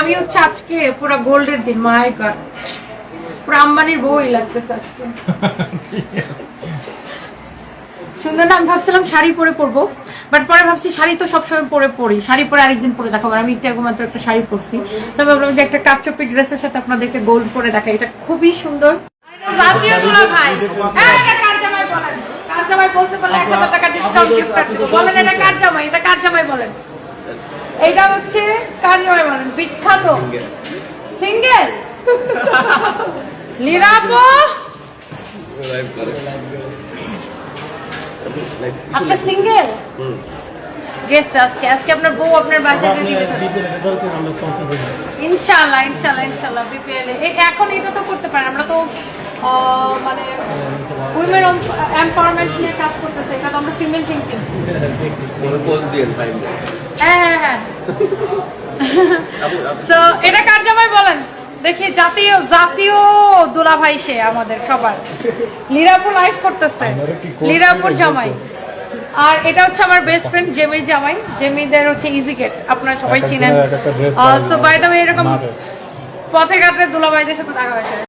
আমি হচ্ছে আজকে পুরো গোল্ডের দিন মাই গড পুরো আম্বানির আজকে। সুন্দর না, আমি ভাবছিলাম শাড়ি পরে পরবো বাট পরে ভাবছি শাড়ি তো সবসময় পরে পরি। শাড়ি পরে আরেকদিন পরে দেখাবো আমি একটু আগে মাত্র একটা শাড়ি পরছি। তো আমি ভাবলাম যে একটা কাপচপি ড্রেসের সাথে আপনাদেরকে গোল্ড পরে দেখাই, এটা খুবই সুন্দর। ভাই। বলেন? জামাই? এটা কার জামাই বলেন? এটা হচ্ছে কার জামাই বিখ্যাত। সিঙ্গেল লিরাপো আপনার সিঙ্গেল গেস্ট আজকে আজকে আপনার বউ আপনার বাসায় দিয়ে ইনশাআল্লাহ ইনশাআল্লাহ ইনশাআল্লাহ বিপিএল এখন এটা তো করতে পারেন আমরা তো আহ, মানে উইমেন এম্পাওয়ারমেন্ট নিয়ে কাজ করতেছে এটা তো আমরা ফিমেল থিঙ্কিং হ্যাঁ হ্যাঁ হ্যাঁ। তো এটা কার জামাই বলেন? দেখি জাতীয় জাতীয় দুলাভাই সে আমাদের সবার। লিরাপুর লাইভ করতেছে। লিরাপুর জামাই। আর এটা হচ্ছে আমার বেস্ট ফ্রেন্ড জেমি জামাই। জেমিদের হচ্ছে ইজি গেট আপনারা সবাই চিনেন। সো বাই দ্য এরকম পথে ঘাটে দুলাভাইদের সাথে দেখা হয়েছে।